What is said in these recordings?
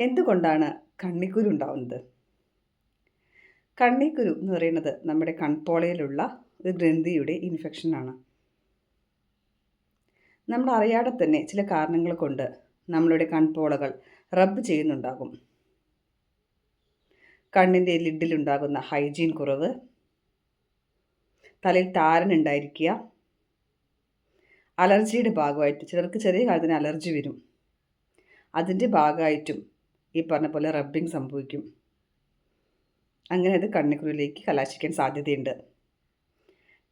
എന്തുകൊണ്ടാണ് കണ്ണിക്കുരു ഉണ്ടാവുന്നത്? കണ്ണിക്കുരു എന്ന് പറയുന്നത് നമ്മുടെ കൺപോളയിലുള്ള ഒരു ഗ്രന്ഥിയുടെ ഇൻഫെക്ഷനാണ് നമ്മൾ അറിയാതെ തന്നെ ചില കാരണങ്ങൾ കൊണ്ട് നമ്മളുടെ കൺപോളകൾ റബ്ബ് ചെയ്യുന്നുണ്ടാകും. കണ്ണിന്റെ ലിഡിലുണ്ടാകുന്ന ഹൈജീൻ കുറവ് തലയിൽ താരൻ ഉണ്ടായിരിക്കുക അലർജിയുടെ ഭാഗമായിട്ട് ചിലർക്ക് ചെറിയ കാലത്തിന് അലർജി വരും. അതിന്റെ ഭാഗമായിട്ടും ഈ പറഞ്ഞ പോലെ റബ്ബിങ് സംഭവിക്കും. അങ്ങനെ അത് കണ്ണിക്കുരുവിലേക്ക് കലാശിക്കാൻ സാധ്യതയുണ്ട്.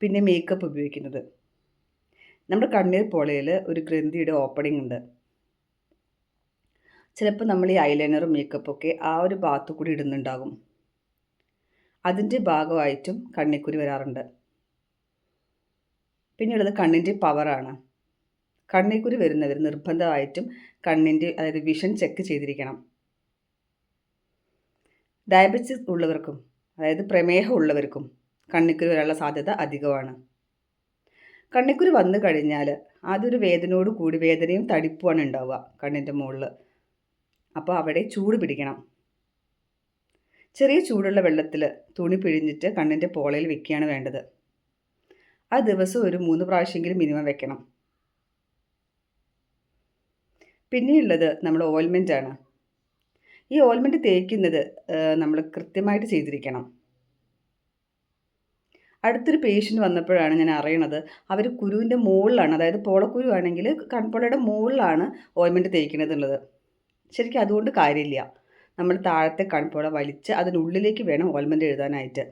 പിന്നെ മേക്കപ്പ് ഉപയോഗിക്കുന്നത്. നമ്മുടെ കണ്ണീർ പോളയിൽ ഒരു ഗ്രന്ഥിയുടെ ഓപ്പണിംഗ് ഉണ്ട്. ചിലപ്പോൾ നമ്മൾ ഈ ഐലൈനറും മേക്കപ്പൊക്കെ ആ ഒരു ഭാഗത്തു കൂടി ഇടുന്നുണ്ടാകും. അതിന്റെ ഭാഗമായിട്ടും കണ്ണിക്കുരു വരാറുണ്ട്. പിന്നെയുള്ളത് കണ്ണിന്റെ പവറാണ് കണ്ണിക്കുരു വരുന്നവർ നിർബന്ധമായിട്ടും കണ്ണിന്റെ അതായത് വിഷൻ ചെക്ക് ചെയ്തിരിക്കണം. ഡയബറ്റിസ് ഉള്ളവർക്കും അതായത് പ്രമേഹം ഉള്ളവർക്കും കണ്ണിക്കുരു വരാനുള്ള സാധ്യത അധികമാണ്. കണ്ണിക്കുരു വന്നു കഴിഞ്ഞാൽ അതൊരു വേദനയോട് കൂടി വേദനയും തടിപ്പുമാണ് ഉണ്ടാവുക കണ്ണിന്റെ മുകളിൽ അപ്പോൾ അവിടെ ചൂട് പിടിക്കണം. ചെറിയ ചൂടുള്ള വെള്ളത്തിൽ തുണി പിഴിഞ്ഞിട്ട് കണ്ണിന്റെ പോളയിൽ വെക്കുകയാണ് വേണ്ടത്. ആ ദിവസം ഒരു മൂന്ന് പ്രാവശ്യമെങ്കിലും മിനിമം വെക്കണം. പിന്നെയുള്ളത് നമ്മൾ ഓയിൽമെന്റ് ആണ് ഈ ഓയിൽമെന്റ് തേക്കുന്നത് നമ്മൾ കൃത്യമായിട്ട് ചെയ്തിരിക്കണം. അടുത്തൊരു പേഷ്യന്റ് വന്നപ്പോഴാണ് ഞാൻ അറിയണത് അവർ കുരുവിന്റെ മുകളിലാണ് അതായത് പോളക്കുരു ആണെങ്കിൽ കൺപോളയുടെ മുകളിലാണ് ഓയിൽമെന്റ് തേക്കുന്നത് എന്നുള്ളത് ശരിക്കും അതുകൊണ്ട് കാര്യമില്ല. നമ്മൾ താഴത്തെ കൺപോള വലിച്ച് അതിനുള്ളിലേക്ക് വേണം ഓയിൽമെന്റ് എഴുതാനായിട്ട്.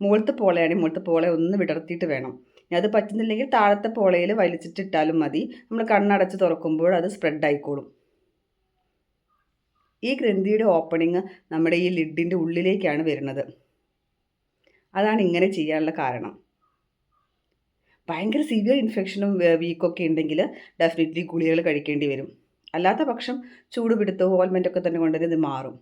മുകളത്തെ പോളയാണെങ്കിൽ മുകളത്തെ പോളെ ഒന്ന് വിടർത്തിയിട്ട് വേണം. ഇനി അത് പറ്റുന്നില്ലെങ്കിൽ താഴത്തെ പോളയിൽ വലിച്ചിട്ടിട്ടാലും മതി. നമ്മൾ കണ്ണടച്ച് തുറക്കുമ്പോൾ അത് സ്പ്രെഡ് ആയിക്കോളും ഈ ഗ്രന്ഥിയുടെ ഓപ്പണിങ് നമ്മുടെ ഈ ലിഡിന്റെ ഉള്ളിലേക്കാണ് വരുന്നത്. അതാണ് ഇങ്ങനെ ചെയ്യാനുള്ള കാരണം. ഭയങ്കര സിവിയർ ഇൻഫെക്ഷനും വീക്കൊക്കെ ഉണ്ടെങ്കിൽ ഡെഫിനറ്റ്ലി ഗുളികകൾ കഴിക്കേണ്ടി വരും. അല്ലാത്ത പക്ഷം ചൂട് പിടുത്തോ ഓൽമെന്റൊക്കെ തന്നെ കൊണ്ടുവരും ഇത് മാറും.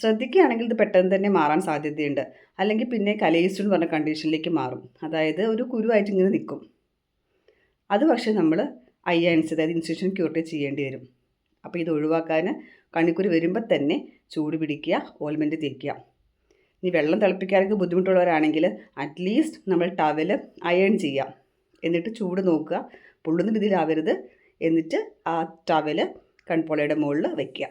ശ്രദ്ധിക്കുകയാണെങ്കിൽ ഇത് പെട്ടെന്ന് തന്നെ മാറാൻ സാധ്യതയുണ്ട്. അല്ലെങ്കിൽ പിന്നെ കലേസ്റ്റു എന്ന് പറഞ്ഞ കണ്ടീഷനിലേക്ക് മാറും. അതായത് ഒരു കുരുവായിട്ട് ഇങ്ങനെ നിൽക്കും. അത് പക്ഷേ നമ്മൾ ഐ അതായത് ഇൻസ്റ്റിറ്റ്യൂഷൻ ക്യൂർട്ട് ചെയ്യേണ്ടി വരും. അപ്പോൾ ഇത് ഒഴിവാക്കാൻ കണ്ണിക്കുരു വരുമ്പോൾ തന്നെ ചൂട് പിടിക്കുക ഓയിൽമെന്റ് തേക്കുക. ഇനി വെള്ളം തിളപ്പിക്കാനൊക്കെ ബുദ്ധിമുട്ടുള്ളവരാണെങ്കിൽ അറ്റ്ലീസ്റ്റ് നമ്മൾ ടവൽ അയൺ ചെയ്യാം എന്നിട്ട് ചൂട് നോക്കുക. പൊള്ളുന്ന രീതിയിലാവരുത്. എന്നിട്ട് ആ ടവൽ കൺപോളയുടെ മുകളിൽ വയ്ക്കുക